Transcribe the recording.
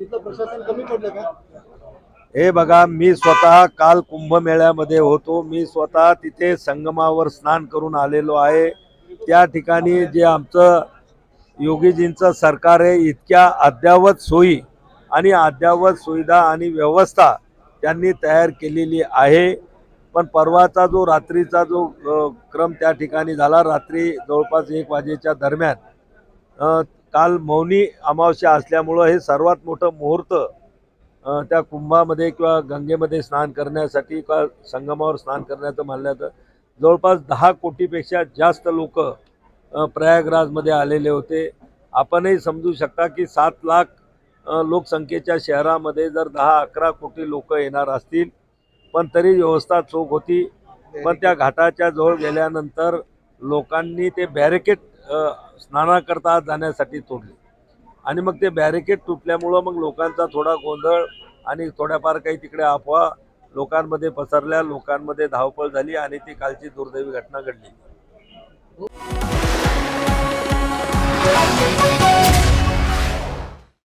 प्रशासन कमी पडलं का? हे बघा मी स्वतः काल कुंभमेळ्यामध्ये होतो. मी स्वतः तिथे संगमावर स्नान करून आलेलो आहे. त्या ठिकाणी जे आमचं योगीजींचं सरकार आहे इतक्या अद्ययावत सोयी आणि अद्ययावत सुविधा आणि व्यवस्था त्यांनी तयार केलेली आहे. पण परवाचा जो रात्रीचा जो क्रम त्या ठिकाणी झाला रात्री जवळपास एक वाजेच्या दरम्यान काल मौनी अमावस्या असल्यामुळं हे सर्वात मोठं मुहूर्त त्या कुंभामध्ये किंवा गंगेमध्ये स्नान करण्यासाठी किंवा संगमावर स्नान करण्याचं मानलं जातं जवळपास दहा कोटीपेक्षा जास्त लोक प्रयागराजमध्ये आलेले होते. आपणही समजू शकता की सात लाख लोकसंख्येच्या शहरामध्ये जर दहा अकरा कोटी लोक येणार असतील पण तरी व्यवस्था चोख होती. पण त्या घाटाच्या जवळ गेल्यानंतर लोकांनी ते बॅरिकेड स्नानाकरता जाण्यासाठी तोडले. आणि मग ते बॅरिकेड तुटल्यामुळं मग लोकांचा थोडा गोंधळ आणि थोड्याफार काही तिकडे अफवा लोकांमध्ये पसरल्या लोकांमध्ये धावपळ झाली आणि ती कालची दुर्दैवी घटना घडली.